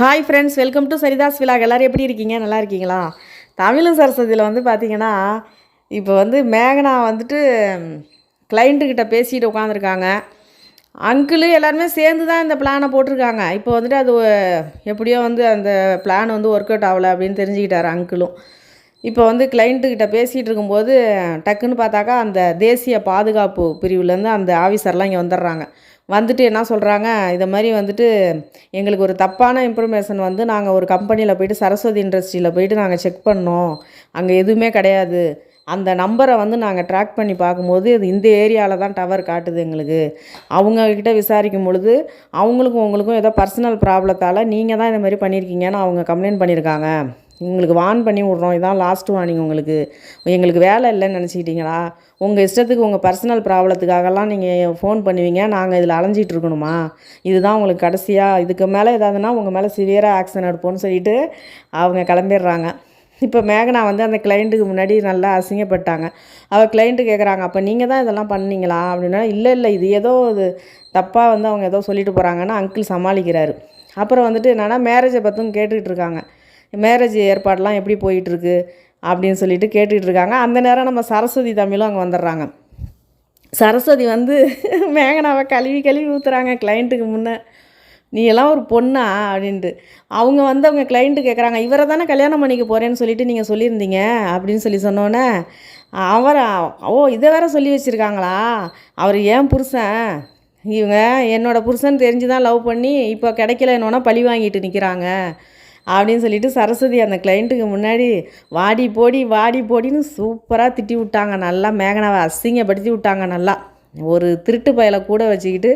Hi friends welcome to Saritha's vlog எல்லோரும் எப்படி இருக்கீங்க? நல்லா இருக்கீங்களா? தமிழும் சரஸ்வதியில் வந்து பார்த்திங்கன்னா இப்போ வந்து மேகனா வந்துட்டு கிளைண்ட்டுக்கிட்ட பேசிட்டு உட்காந்துருக்காங்க அங்கிளு எல்லாருமே சேர்ந்து தான் இந்த பிளானை போட்டிருக்காங்க. இப்போ வந்துட்டு அது எப்படியோ வந்து அந்த பிளான் வந்து ஒர்க் அவுட் ஆகலை அப்படின்னு தெரிஞ்சுக்கிட்டாரு அங்கிளும் இப்போ வந்து கிளைண்ட்டுக்கிட்ட பேசிகிட்டு இருக்கும்போது டக்குன்னு பார்த்தாக்கா அந்த தேசிய பாதுகாப்பு பிரிவுலேருந்து அந்த ஆஃபீஸர்லாம் இங்கே வந்துடுறாங்க. வந்துட்டு என்ன சொல்கிறாங்க இதை மாதிரி வந்துட்டு எங்களுக்கு ஒரு தப்பான இன்ஃபர்மேஷன் வந்து நாங்கள் ஒரு கம்பெனியில் போயிட்டு சரஸ்வதி இண்டஸ்ட்ரியில் போயிட்டு நாங்கள் செக் பண்ணோம். அங்கே எதுவுமே கிடையாது. அந்த நம்பரை வந்து நாங்கள் ட்ராக் பண்ணி பார்க்கும்போது இது இந்த ஏரியாவில் தான் டவர் காட்டுது எங்களுக்கு. அவங்கக்கிட்ட விசாரிக்கும் பொழுது அவங்களுக்கும் உங்களுக்கும் ஏதோ பர்சனல் ப்ராப்ளத்தால் நீங்கள் தான் இந்த மாதிரி பண்ணியிருக்கீங்கன்னு அவங்க கம்ப்ளைண்ட் பண்ணியிருக்காங்க உங்களுக்கு வார்ன் பண்ணி விட்றோம். இதான் லாஸ்ட் வார்னிங் உங்களுக்கு. எங்களுக்கு வேலை இல்லைன்னு நினச்சிக்கிட்டீங்களா? உங்கள் இஷ்டத்துக்கு உங்கள் பர்சனல் ப்ராப்ளத்துக்காகலாம் நீங்கள் ஃபோன் பண்ணுவீங்க. நாங்கள் இதில் அலைஞ்சிட்டு இருக்கணுமா? இதுதான் உங்களுக்கு கடைசியாக இதுக்கு மேலே ஏதாவதுனா உங்கள் மேலே சிவியராக ஆக்ஷன் எடுப்போம்னு சொல்லிட்டு அவங்க கிளம்பிடுறாங்க. இப்போ மேகனா வந்து அந்த கிளைண்ட்டுக்கு முன்னாடி நல்லா அசிங்கப்பட்டாங்க. அவள் கிளைண்ட்டு கேட்குறாங்க அப்போ நீங்கள் தான் இதெல்லாம் பண்ணீங்களா? அப்படின்னா இல்லை இல்லை இது ஏதோ இது தப்பாக வந்து அவங்க ஏதோ சொல்லிட்டு போகிறாங்கன்னு அங்கிள் சமாளிக்கிறாரு. அப்புறம் வந்துட்டு என்னென்னா மேரேஜை பற்றும் கேட்டுக்கிட்டு இருக்காங்க. மேரேஜ் ஏற்பாடெலாம் எப்படி போயிட்டுருக்கு அப்படின்னு சொல்லிட்டு கேட்டுக்கிட்டு இருக்காங்க. அந்த நேரம் நம்ம சரஸ்வதி தமிழும் அங்கே வந்துடுறாங்க. சரஸ்வதி வந்து மேகனாவை கழுவி கழுவி ஊற்றுறாங்க கிளைண்ட்டுக்கு முன்னே நீ எல்லாம் ஒரு பொண்ணா? அப்படின்ட்டு. அவங்க வந்து அவங்க கிளைண்ட்டு கேட்குறாங்க இவரை தானே கல்யாணம் பண்ணிக்க போகிறேன்னு சொல்லிட்டு நீங்கள் சொல்லியிருந்தீங்க? அப்படின்னு சொல்லி சொன்னோன்னே அவரை ஓ இதை வேற சொல்லி வச்சுருக்காங்களா? அவர் ஏன் புருஷன்? இவங்க என்னோடய புருஷன் தெரிஞ்சு தான் லவ் பண்ணி இப்போ கிடைக்கல என்னோன்னா பழி வாங்கிட்டு நிற்கிறாங்க அப்படின்னு சொல்லிட்டு சரஸ்வதி அந்த கிளைண்ட்டுக்கு முன்னாடி வாடி போடி வாடி போடின்னு சூப்பராக திட்டி விட்டாங்க. நல்லா மேகனாவை அசிங்கப்படுத்தி விட்டாங்க நல்லா. ஒரு திருட்டு பயலை கூட வச்சுக்கிட்டு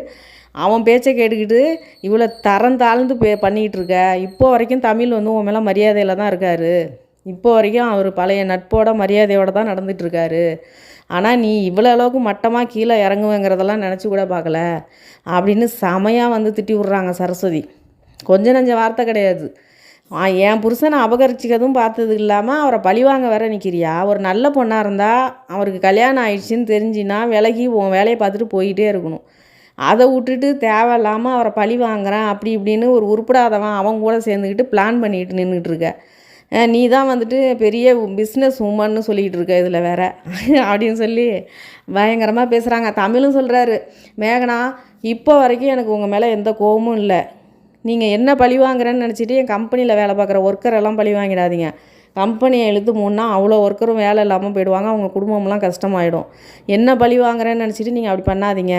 அவன் பேச்சை கேட்டுக்கிட்டு இவ்வளோ தரம் தாழ்ந்து பே பண்ணிக்கிட்டு இருக்க. இப்போ வரைக்கும் தமிழ் வந்து உன் மேலே மரியாதையில் தான் இருக்கார். இப்போ வரைக்கும் அவர் பழைய நட்போட மரியாதையோட தான் நடந்துகிட்ருக்காரு ஆனால் நீ இவ்வளோ அளவுக்கு மட்டமாக கீழே இறங்குவேங்கிறதெல்லாம் நினச்சி கூட பார்க்கல. அப்படின்னு செமையாக வந்து திட்டி விட்றாங்க சரஸ்வதி. கொஞ்சம் நஞ்ச வார்த்தை கிடையாது. என் புருஷனை அபகரிச்சிக்கிறதும் பார்த்தது இல்லாமல் அவரை பழிவாங்க வேற நிற்கிறியா ஒரு நல்ல பொண்ணாக இருந்தால் அவருக்கு கல்யாணம் ஆயிடுச்சுன்னு தெரிஞ்சின்னா விலகி உன் வேலையை பார்த்துட்டு போயிட்டே இருக்கணும். அதை விட்டுட்டு தேவையில்லாமல் அவரை பழி வாங்குறேன் அப்படி இப்படின்னு ஒரு உருப்படாதவன் அவன் கூட சேர்ந்துக்கிட்டு பிளான் பண்ணிட்டு நின்றுட்டு இருக்க. நீ தான் வந்துட்டு பெரிய பிஸ்னஸ் உமன்னு சொல்லிக்கிட்டு இருக்க இதில் வேற. அப்படின்னு சொல்லி பயங்கரமாக பேசுகிறாங்க தமிழும் சொல்கிறாரு மேகனா இப்போ வரைக்கும் எனக்கு உங்கள் மேலே எந்த கோபமும் இல்லை. நீங்கள் என்ன பழி வாங்குறேன்னு நினச்சிட்டு என் கம்பெனியில் வேலை பார்க்குற ஒர்க்கரெல்லாம் பழி வாங்கிடாதீங்க. கம்பெனியை இழுத்து மூணா அவ்வளோ ஒர்க்கரும் வேலை இல்லாமல் போயிடுவாங்க. அவங்க குடும்பம்லாம் கஷ்டமாயிடும். என்ன பழி வாங்குறேன்னு நினச்சிட்டு நீங்கள் அப்படி பண்ணாதீங்க.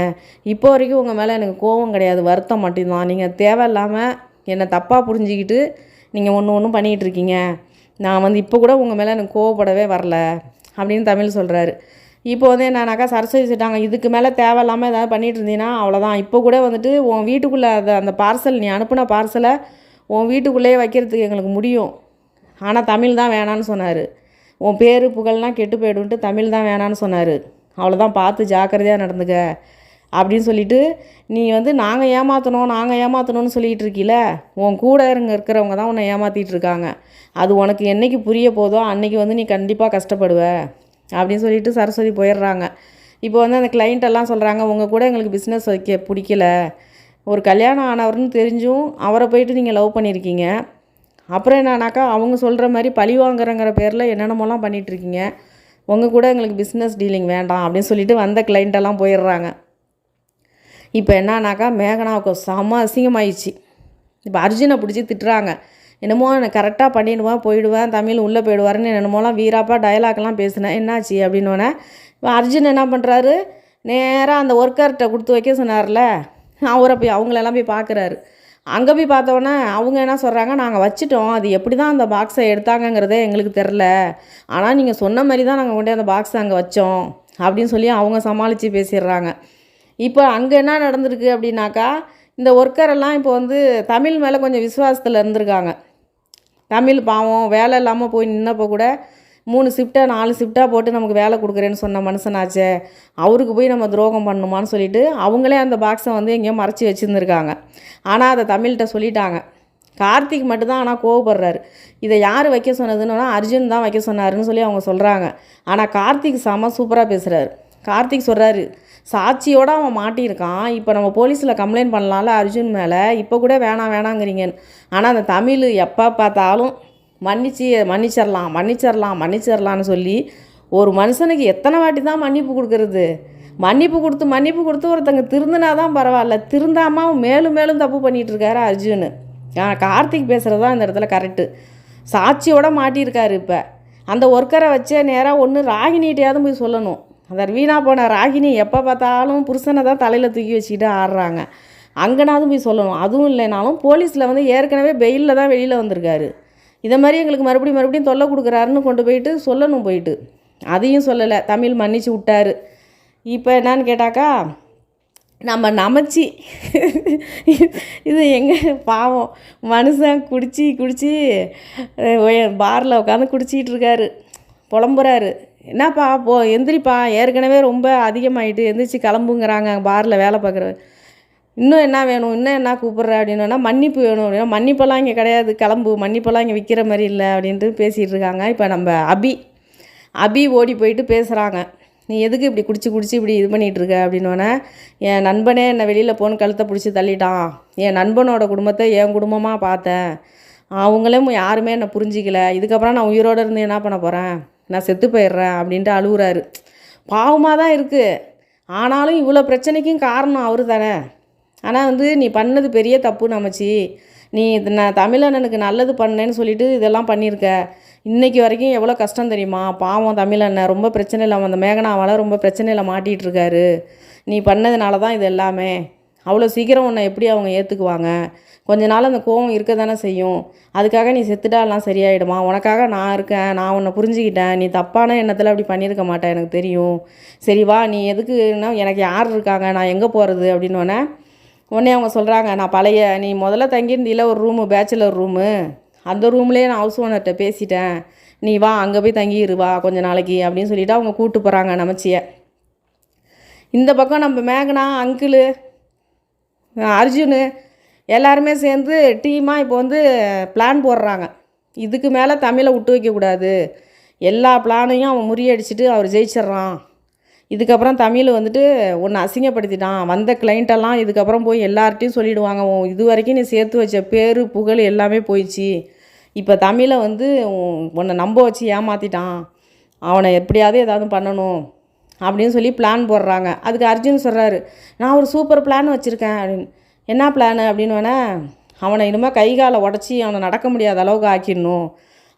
இப்போ வரைக்கும் உங்கள் மேலே எனக்கு கோபம் கிடையாது. வருத்தம் மட்டும்தான். நீங்கள் தேவையில்லாமல் என்னை தப்பாக புரிஞ்சுக்கிட்டு நீங்கள் ஒன்று ஒன்றும் பண்ணிகிட்டு இருக்கீங்க. நான் வந்து இப்போ கூட உங்கள் மேலே எனக்கு கோவப்படவே வரல அப்படின்னு தமிழ் சொல்கிறாரு இப்போ வந்து என்னன்னாக்கா சரஸ்வதி சொல்லிட்டாங்க இதுக்கு மேலே தேவையில்லாமல் ஏதாவது பண்ணிகிட்டு இருந்தீங்கன்னா அவ்வளோதான் இப்போ கூட வந்துட்டு உன் வீட்டுக்குள்ளே அதை அந்த பார்சல் நீ அனுப்புன பார்சலை உன் வீட்டுக்குள்ளேயே வைக்கிறதுக்கு எங்களுக்கு முடியும். ஆனால் தமிழ் தான் வேணான்னு சொன்னார். உன் பேர் புகழ்லாம் கெட்டு போயிடுன்ட்டு தமிழ் தான் வேணான்னு சொன்னார். அவ்வளோதான் பார்த்து ஜாக்கிரதையாக நடந்துக்க அப்படின்னு சொல்லிட்டு நீ வந்து நாங்கள் ஏமாற்றணும் நாங்கள் ஏமாற்றணும்னு சொல்லிகிட்டு இருக்கீல உன் கூட இருங்க இருக்கிறவங்க தான் உன்னை ஏமாற்றிட்டு இருக்காங்க. அது உனக்கு என்னைக்கு புரிய போதோ அன்னைக்கு வந்து நீ கண்டிப்பாக கஷ்டப்படுவ. அப்படின்னு சொல்லிட்டு சரஸ்வதி போயிடுறாங்க. இப்போ வந்து அந்த கிளைண்ட்டெல்லாம் சொல்கிறாங்க உங்கள் கூட எங்களுக்கு பிஸ்னஸ் வைக்க பிடிக்கல. ஒரு கல்யாணம் ஆனவர்னு தெரிஞ்சும் அவரை போயிட்டு நீங்கள் லவ் பண்ணியிருக்கீங்க. அப்புறம் என்னன்னாக்கா அவங்க சொல்கிற மாதிரி பழி வாங்குறங்கிற பேரில் என்னென்னமோலாம் பண்ணிகிட்ருக்கீங்க உங்கள் கூட எங்களுக்கு பிஸ்னஸ் டீலிங் வேண்டாம் அப்படின்னு சொல்லிட்டு வந்த கிளைண்ட்டெல்லாம் போயிடுறாங்க. இப்போ என்னன்னாக்கா மேகனாவுக்கு செம அசிங்கமாயிடுச்சு. இப்போ அர்ஜுனை பிடிச்சி திட்டுறாங்க. என்னமோ நான் கரெக்டாக பண்ணிடுவேன் போயிடுவேன் தமிழ் உள்ளே போயிடுவாருன்னு என்னமோலாம் வீராப்பாக டயலாக்லாம் பேசினேன். என்னாச்சு அப்படின்னோடனே இப்போ அர்ஜுன் என்ன பண்ணுறாரு நேராக அந்த ஒர்க்கர்கிட்ட கொடுத்து வைக்க சொன்னார்ல அவரை போய் அவங்களெல்லாம் போய் பார்க்குறாரு அங்கே போய் பார்த்தோன்னே அவங்க என்ன சொல்கிறாங்க நாங்கள் வச்சுட்டோம். அது எப்படி தான் அந்த பாக்ஸை எடுத்தாங்கங்கிறதே எங்களுக்கு தெரில ஆனால் நீங்கள் சொன்ன மாதிரி தான் நாங்கள் கொண்டே அந்த பாக்ஸை அங்கே வச்சோம் அப்படின்னு சொல்லி அவங்க சமாளித்து பேசிடுறாங்க. இப்போ அங்கே என்ன நடந்திருக்கு அப்படின்னாக்கா இந்த ஒர்க்கரெல்லாம் இப்போ வந்து தமிழ் மேலே கொஞ்சம் விசுவாசத்தில் இருந்திருக்காங்க. தமிழ் பாவம் வேலை இல்லாமல் போய் நின்னப்போ கூட மூணு ஷிஃப்ட்டாக நாலு ஷிஃப்ட்டாக போட்டு நமக்கு வேலை கொடுக்குறேன்னு சொன்ன மனுஷனாச்சே. அவருக்கு போய் நம்ம துரோகம் பண்ணணுமான்னு சொல்லிட்டு அவங்களே அந்த பாக்ஸை வந்து எங்கேயோ மறைச்சி வச்சுருந்துருக்காங்க. ஆனால் அதை தமிழ்கிட்ட சொல்லிட்டாங்க. கார்த்திக் மட்டும்தான் ஆனால் கோவப்படுறாரு. இதை யார் வைக்க சொன்னதுன்னா அர்ஜுன் தான் வைக்க சொன்னாருன்னு சொல்லி அவங்க சொல்கிறாங்க ஆனால் கார்த்திக் செம சூப்பராக பேசுகிறாரு கார்த்திக் சொல்கிறாரு சாட்சியோடு அவன் மாட்டியிருக்கான். இப்போ நம்ம போலீஸில் கம்ப்ளைண்ட் பண்ணலாம்ல அர்ஜுன் மேலே? இப்போ கூட வேணாம் வேணாங்கிறீங்கன்னு ஆனால் அந்த தமிழ் எப்போ பார்த்தாலும் மன்னிச்சு மன்னிச்சிடலாம் மன்னிச்சிடலாம் மன்னிச்சிடலான்னு சொல்லி ஒரு மனுஷனுக்கு எத்தனை வாட்டி தான் மன்னிப்பு கொடுக்கறது? மன்னிப்பு கொடுத்து மன்னிப்பு கொடுத்து ஒருத்தங்க திருந்தினா தான் பரவாயில்ல. திருந்தாமல் அவன் மேலும் மேலும் தப்பு பண்ணிகிட்ருக்காரு அர்ஜுன். கார்த்திக் பேசுகிறது தான் இந்த இடத்துல கரெக்டு சாட்சியோட மாட்டியிருக்காரு இப்போ. அந்த ஒர்க்கரை வச்சே நேராக ஒன்று ராகினிகிட்டையாவது போய் சொல்லணும். அந்த வீணாக போன ராகினி எப்போ பார்த்தாலும் புருஷனை தான் தலையில் தூக்கி வச்சுக்கிட்டு ஆடுறாங்க. அங்கனாவது போய் சொல்லணும். அதுவும் இல்லைனாலும் போலீஸில் வந்து ஏற்கனவே பெயிலில் தான் வெளியில் வந்திருக்காரு. இதை மாதிரி எங்களுக்கு மறுபடியும் மறுபடியும் தொல்லை கொடுக்குறாருன்னு கொண்டு போயிட்டு சொல்லணும் போயிட்டு. அதையும் சொல்லலை. தமிழ் மன்னிச்சு விட்டாரு. இப்போ என்னன்னு கேட்டாக்கா நம்ம நமச்சி. இது எங்கே பாவம். மனுஷன் குடிச்சு குடிச்சு பாரில் உட்காந்து குடிச்சிக்கிட்டு இருக்காரு. புலம்புறாரு. என்னப்பா போ எந்திரிப்பா. ஏற்கனவே ரொம்ப அதிகமாகிட்டு எந்திரிச்சு கிளம்புங்கிறாங்க பாரில் வேலை பார்க்குற இன்னும் என்ன வேணும்? இன்னும் என்ன கூப்பிட்ற? அப்படின்னா மன்னிப்பு வேணும். அப்படின்னா மன்னிப்பெல்லாம் இங்கே கிடையாது. கிளம்பு. மன்னிப்பெல்லாம் இங்கே விற்கிற மாதிரி இல்லை அப்படின்ட்டு பேசிகிட்டு இருக்காங்க. இப்போ நம்ம அபி அபி ஓடி போயிட்டு பேசுகிறாங்க நீ எதுக்கு இப்படி குடிச்சு குடிச்சு இப்படி இது பண்ணிகிட்டு இருக்க? அப்படின்னோடனே என் நண்பனே என்னை வெளியில் போன்னு கழுத்தை பிடிச்சி தள்ளிட்டான். என் நண்பனோட குடும்பத்தை என் குடும்பமாக பார்த்தேன். அவங்களே யாருமே என்னை புரிஞ்சிக்கல. இதுக்கப்புறம் நான் உயிரோடு இருந்து என்ன பண்ண போகிறேன் நான் செத்து போயிடுறேன் அப்படின்ட்டு அழுகுறாரு. பாவமாக தான் இருக்குது ஆனாலும் இவ்வளோ பிரச்சனைக்கும் காரணம் அவர் தானே. ஆனால் வந்து நீ பண்ணது பெரிய தப்பு நமச்சி. நீ இது நான் தமிழண்ணனுக்கு நல்லது பண்ணேன்னு சொல்லிட்டு இதெல்லாம் பண்ணியிருக்க. இன்றைக்கி வரைக்கும் எவ்வளோ கஷ்டம் தெரியுமா? பாவம் தமிழண்ணன் ரொம்ப பிரச்சனை இல்லாமல் அந்த மேகனாவால் ரொம்ப பிரச்சனையில் மாட்டிகிட்டு இருக்காரு. நீ பண்ணதுனால தான் இது எல்லாமே. அவ்வளோ சீக்கிரம் உன்னை எப்படி அவங்க ஏற்றுக்குவாங்க கொஞ்ச நாள் அந்த கோவம் இருக்க தானே செய்யும். அதுக்காக நீ செத்துட்டாலாம் சரியாயிடுமா? உனக்காக நான் இருக்கேன் நான் உன்னை புரிஞ்சுக்கிட்டேன். நீ தப்பான எண்ணத்தில் அப்படி பண்ணியிருக்க மாட்டேன் எனக்கு தெரியும். சரி வா நீ எதுக்குன்னா எனக்கு யார் இருக்காங்க? நான் எங்கே போகிறது அப்படின்னோடனே உடனே அவங்க சொல்கிறாங்க நான் பழைய நீ முதல்ல தங்கியிருந்தீல ஒரு ரூமு பேச்சுலர் ரூமு. அந்த ரூம்லேயே நான் ஹவுஸ் ஓனர்கிட்ட பேசிட்டேன். நீ வா அங்கே போய் தங்கியிரு வா கொஞ்ச நாளைக்கு அப்படின்னு சொல்லிவிட்டு அவங்க கூப்பிட்டு போகிறாங்க நமச்சியை. இந்த பக்கம் நம்ம மேகனா அங்கிளு அர்ஜுனு எல்லாருமே சேர்ந்து டீமாக இப்போ வந்து பிளான் போடுறாங்க. இதுக்கு மேலே தமிழை விட்டு வைக்கக்கூடாது எல்லா பிளானையும் அவன் முறியடிச்சிட்டு அவர் ஜெயிச்சிட்றான். இதுக்கப்புறம் தமிழ் வந்துட்டு ஒன்று அசிங்கப்படுத்திட்டான். வந்த கிளைண்ட்டெல்லாம் இதுக்கப்புறம் போய் எல்லார்ட்டையும் சொல்லிவிடுவாங்க இது வரைக்கும் நீ சேர்த்து வச்ச பேர் புகழ் எல்லாமே போயிடுச்சு. இப்போ தமிழை வந்து உன்னை நம்ப வச்சு ஏமாற்றிட்டான் அவனை எப்படியாவது ஏதாவது பண்ணணும். அப்படின்னு சொல்லி பிளான் போடுறாங்க. அதுக்கு அர்ஜுன் சொல்கிறாரு நான் ஒரு சூப்பர் பிளான் வச்சுருக்கேன். அப்படின்னு. என்ன பிளான் அப்படின்னு வேணா அவனை இனிமேல் கை காலை உடச்சி அவனை நடக்க முடியாத அளவுக்கு ஆக்கிடணும்.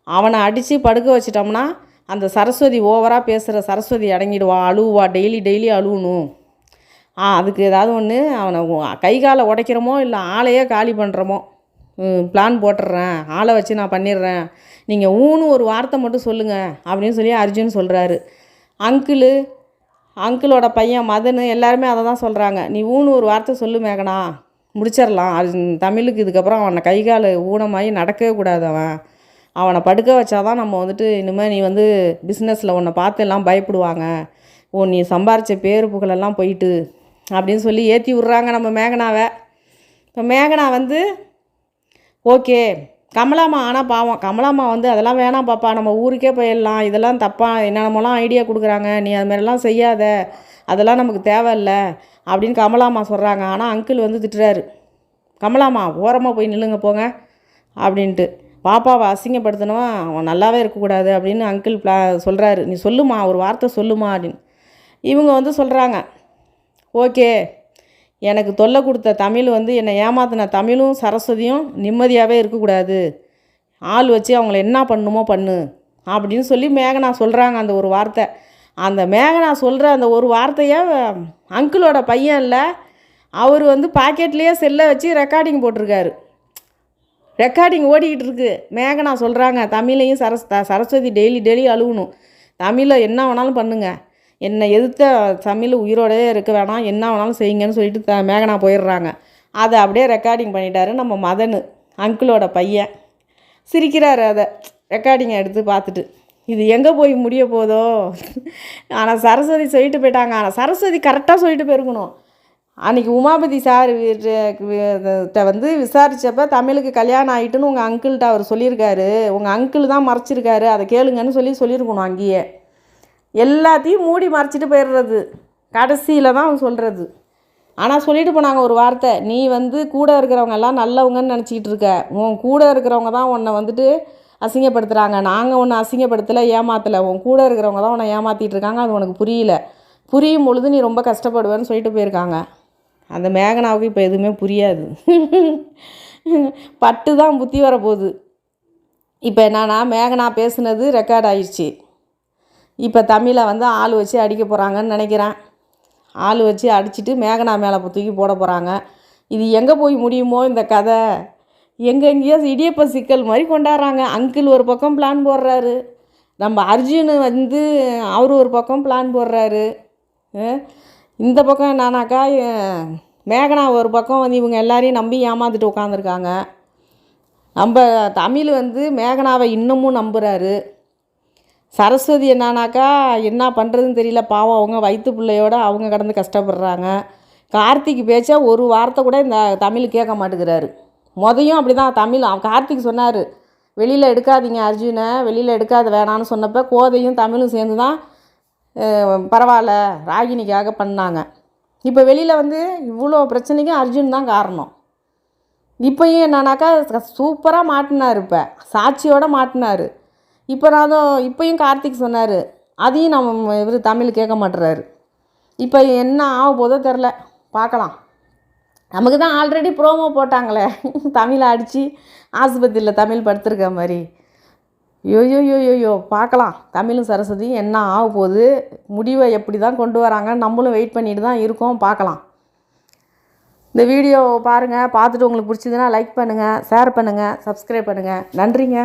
அவனை அடித்து படுக்க வச்சிட்டோம்னா அந்த சரஸ்வதி ஓவராக பேசுகிற சரஸ்வதி அடங்கிடுவா அழுவா டெய்லி டெய்லி அழுவணும். ஆ அதுக்கு ஏதாவது ஒன்று அவனை கை காலை உடைக்கிறோமோ இல்லை ஆளையே காலி பண்ணுறோமோ பிளான் போட்டுடுறேன் ஆளை வச்சு நான் பண்ணிடுறேன். நீங்கள் ஊன்னு ஒரு வார்த்தை மட்டும் சொல்லுங்கள் அப்படின்னு சொல்லி அர்ஜுன் சொல்கிறாரு அங்கிளு அங்கிளோட பையன் மதனு எல்லாருமே அதை தான் சொல்கிறாங்க நீ ஊன்னு ஒரு வார்த்தை சொல்லு மேகனா. முடிச்சிடலாம். அது தமிழுக்கு இதுக்கப்புறம் அவனை கை கால் ஊனமாகி நடக்கவே கூடாது அவன். அவனை படுக்க வச்சாதான் நம்ம வந்துட்டு இனிமேல் நீ வந்து பிஸ்னஸில் உன்னை பார்த்து எல்லாம் பயப்படுவாங்க. ஓ நீ சம்பாரித்த பேரு புகழெல்லாம் போயிட்டு அப்படின்னு சொல்லி ஏற்றி விட்றாங்க நம்ம மேகனாவை. இப்போ மேகனா வந்து ஓகே கமலாம்மா ஆனால் பாவம். கமலாமா வந்து அதெல்லாம் வேணாம் பாப்பா நம்ம ஊருக்கே போயிடலாம். இதெல்லாம் தப்பாக என்னென்னமோலாம் ஐடியா கொடுக்குறாங்க. நீ அது மாதிரிலாம் செய்யாத. அதெல்லாம் நமக்கு தேவையில்ல. அப்படின்னு கமலாமா சொல்கிறாங்க ஆனால் அங்கிள் வந்து திட்டுறாரு. கமலாமா ஓரமாக போய் நில்லுங்க போங்க. அப்படின்ட்டு. பாப்பாவை அசிங்கப்படுத்தினவன் அவன் நல்லாவே இருக்கக்கூடாது. அப்படின்னு அங்கிள் பிளா சொல்கிறாரு நீ சொல்லுமா ஒரு வார்த்தை சொல்லுமா. அப்படின்னு. இவங்க வந்து சொல்கிறாங்க ஓகே. எனக்கு தொல்லை கொடுத்த தமிழ் வந்து என்னை ஏமாத்தின தமிழும் சரஸ்வதியும் நிம்மதியாகவே இருக்கக்கூடாது. ஆள் வச்சு அவங்கள என்ன பண்ணுமோ பண்ணு அப்படின்னு சொல்லி மேகனா சொல்கிறாங்க அந்த ஒரு வார்த்தை. அந்த மேகனா சொல்கிற அந்த ஒரு வார்த்தையை அங்கிளோட பையன் இல்லை அவர் வந்து பாக்கெட்லேயே செல்லை வச்சு ரெக்கார்டிங் போட்டிருக்காரு. ரெக்கார்டிங் ஓடிக்கிட்டு இருக்கு. மேகனா சொல்கிறாங்க தமிழையும் சரஸ் த- சரஸ்வதி டெய்லி டெய்லி அழுகணும். தமிழை என்ன வேணாலும் பண்ணுங்கள் என்னை எதிர்த்த தமிழ் உயிரோடவே இருக்க வேணாம் என்ன வேணாலும் செய்யுங்கன்னு சொல்லிட்டு த மேகனா போயிடுறாங்க. அதை அப்படியே ரெக்கார்டிங் பண்ணிட்டாரு நம்ம மதனு அங்கிளோட பையன். சிரிக்கிறாரு அதை ரெக்கார்டிங்கை எடுத்து பார்த்துட்டு. இது எங்கே போய் முடிய போதோ? ஆனால் சரஸ்வதி சொல்லிட்டு போயிட்டாங்க. ஆனால் சரஸ்வதி கரெக்டாக சொல்லிட்டு போயிருக்கணும். அன்றைக்கி உமாபதி சார் கிட்ட வந்து விசாரித்தப்ப தமிழுக்கு கல்யாணம் ஆகிட்டுன்னு உங்கள் அங்கிள்கிட்ட அவர் சொல்லியிருக்காரு. உங்கள் அங்கிள் தான் மறைச்சிருக்காரு. அதை கேளுங்கன்னு சொல்லி சொல்லியிருக்கணும் அங்கேயே. எல்லாத்தையும் மூடி மறைச்சிட்டு போயிடுறது. கடைசியில் தான் அவன் சொல்கிறது ஆனால் சொல்லிட்டு போனாங்க ஒரு வார்த்தை நீ வந்து கூட இருக்கிறவங்க எல்லாம் நல்லவங்கன்னு நினச்சிக்கிட்டு இருக்க. உன் கூட இருக்கிறவங்க தான் உன்னை வந்துட்டு அசிங்கப்படுத்துகிறாங்க நாங்கள் ஒன்று அசிங்கப்படுத்தலை ஏமாத்தலை. உன் கூட இருக்கிறவங்க தான் உன்னை ஏமாற்றிட்டு இருக்காங்க. அது உனக்கு புரியல. புரியும் பொழுது நீ ரொம்ப கஷ்டப்படுவேன்னு சொல்லிட்டு போயிருக்காங்க. அந்த மேகனாவுக்கு இப்போ எதுவுமே புரியாது. பட்டு தான் புத்தி வரப்போகுது. இப்போ என்னன்னா மேகனா பேசுனது ரெக்கார்ட் ஆயிடுச்சு. இப்போ தமிழை வந்து ஆள் வச்சு அடிக்க போகிறாங்கன்னு நினைக்கிறேன். ஆள் வச்சு அடிச்சிட்டு மேகனா மேலே தூக்கி போட போகிறாங்க. இது எங்கே போய் முடியுமோ இந்த கதை. எங்கெங்கேயோ இடியப்ப சிக்கல் மாதிரி கொண்டாடுறாங்க. அங்கிள் ஒரு பக்கம் பிளான் போடுறாரு. நம்ம அர்ஜுன் வந்து அவர் ஒரு பக்கம் பிளான் போடுறாரு. இந்த பக்கம் என்னன்னாக்கா மேகனா ஒரு பக்கம் வந்து இவங்க எல்லாரையும் நம்பி ஏமாந்துட்டு உட்காந்துருக்காங்க. நம்ம தமிழ் வந்து மேகனாவை இன்னமும் நம்புகிறாரு சரஸ்வதி என்னான்னாக்கா என்ன பண்ணுறதுன்னு தெரியல. பாவம் அவங்க வயிற்று பிள்ளையோட அவங்க கடந்து கஷ்டப்படுறாங்க. கார்த்திக் பேச்சா ஒரு வார்த்தை கூட இந்த தமிழ் கேட்க மாட்டேங்கிறாரு. மொதையும் அப்படி தான் தமிழ் அவன் கார்த்திக் சொன்னார் வெளியில் எடுக்காதீங்க அர்ஜுனை வெளியில் எடுக்காத வேணான்னு சொன்னப்போ கோதையும் தமிழும் சேர்ந்து தான் பரவாயில்ல ராகினிக்காக பண்ணாங்க. இப்போ வெளியில் வந்து இவ்வளோ பிரச்சனைக்கும் அர்ஜுன் தான் காரணம். இப்போயும் என்னன்னாக்கா சூப்பராக மாட்டினார் இப்போ. சாட்சியோடு மாட்டினார். இப்போ நான் இப்போயும் கார்த்திக் சொன்னார். அதையும் நம்ம இவர் தமிழ் கேட்க மாட்டுறாரு. இப்போ என்ன ஆக போதோ தெரில பார்க்கலாம். நமக்கு தான் ஆல்ரெடி ப்ரோமோ போட்டாங்களே. தமிழை அடித்து ஆஸ்பத்திரியில் தமிழ் படுத்திருக்க மாதிரி. யோ யோ பார்க்கலாம். தமிழும் சரஸ்வதியும் என்ன ஆக போகுது? முடிவை எப்படி தான் கொண்டு வராங்க நம்மளும் வெயிட் பண்ணிட்டு தான் இருக்கோம். பார்க்கலாம். இந்த வீடியோ பாருங்கள் பார்த்துட்டு உங்களுக்கு பிடிச்சதுன்னா லைக் பண்ணுங்கள் ஷேர் பண்ணுங்கள் சப்ஸ்கிரைப் பண்ணுங்கள் நன்றிங்க.